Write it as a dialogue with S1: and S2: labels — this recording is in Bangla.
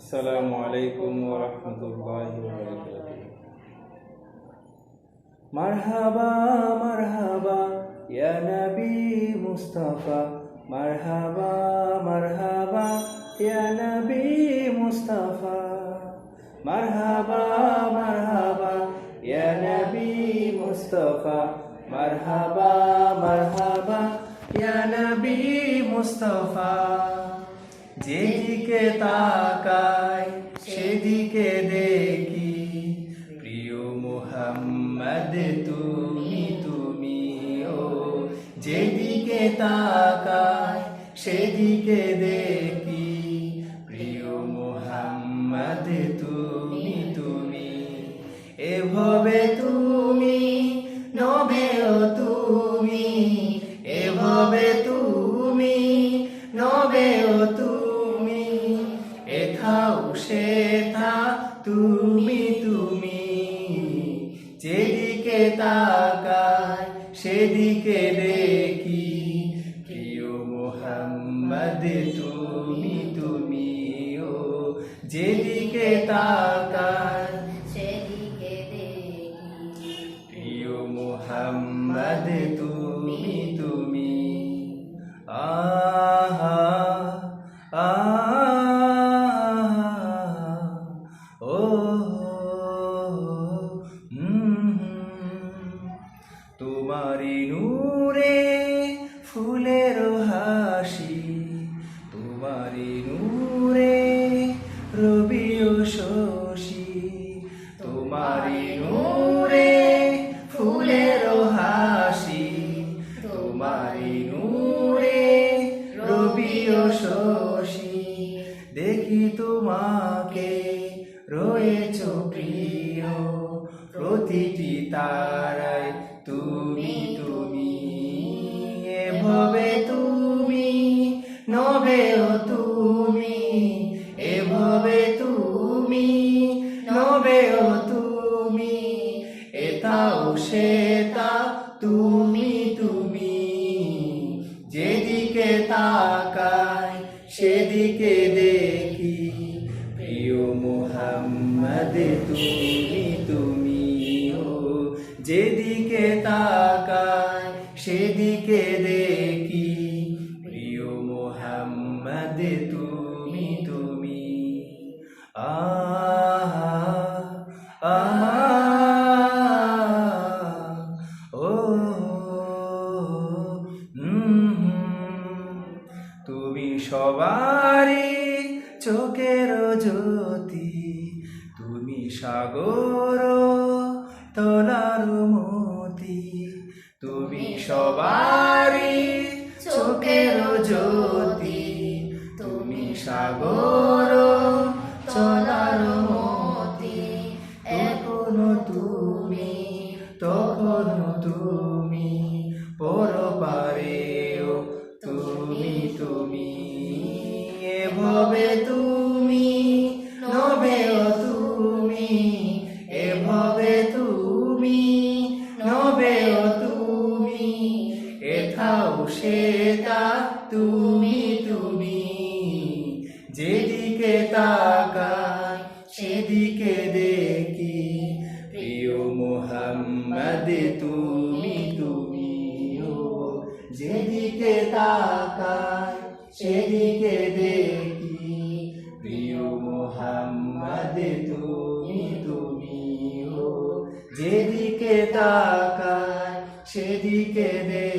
S1: السلام عليكم ورحمة الله وبركاته. مرحبا مرحبا يا نبي مصطفى. مرحبا مرحبا يا نبي مصطفى. مرحبا مرحبا يا نبي مصطفى. مرحبا مرحبا يا نبي مصطفى. যেদিকে তাকাই, সেদিকে দেখি, প্রিয় মুহাম্মদ তুমি তুমি ও যেদিকে তাকাই, সেদিকে দেখি, প্রিয় মুহাম্মদ তুমি তুমি। এভাবে তুমি তাকাই, সেদিকে দেখি। প্রিয় মোহাম্মদ, তুমি তুমি ও যেদিকে তাকাই,
S2: সেদিকে দেখি।
S1: প্রিয় মোহাম্মদ, তুমি তুমি, আহা আহা। তোমারি নূরে ফুলের হাসি তোমারি নূরে রবি ও শশী তোমারি নূরে ফুলের হাসি তোমারি নূরে রবি ও শশী। দেখি তোমাকে রয়েছ প্রিয়। প্রতিটি তারায় তুমি তুমি এভাবে তুমি নবেও তুমি এভাবে তুমি নবেও তুমি এটাও সেটা তুমি তুমি। যেদিকে তাকায় সেদিকে দেখি প্রিয় মোহাম্মদ তুমি। যেদিকে তাকায় সেদিকে দেখি, প্রিয় মোহাম্মদ, তুমি তুমি। আহা আহা, ও তুমি সবারই চোখের জ্যোতি, তুমি সাগর তোলার মতি তুমি সবারই চোখের জ্যোতি। তুমি সাগর চলার মতি এখনও তুমি তখনো তুমি পরপারেও। তুমি তুমি এভাবে তুমি সেটা তুমি তুমি। যেদিকে তাকাই, সেদিকে দেখি। প্রিয় মোহাম্মদ, তুমি তুমি। ও, যেদিকে তাকাই, সেদিকে দেখি। প্রিয় মোহাম্মদ, তুমি তুমি। ও, যেদিকে তাকাই, সেদিকে দেখি।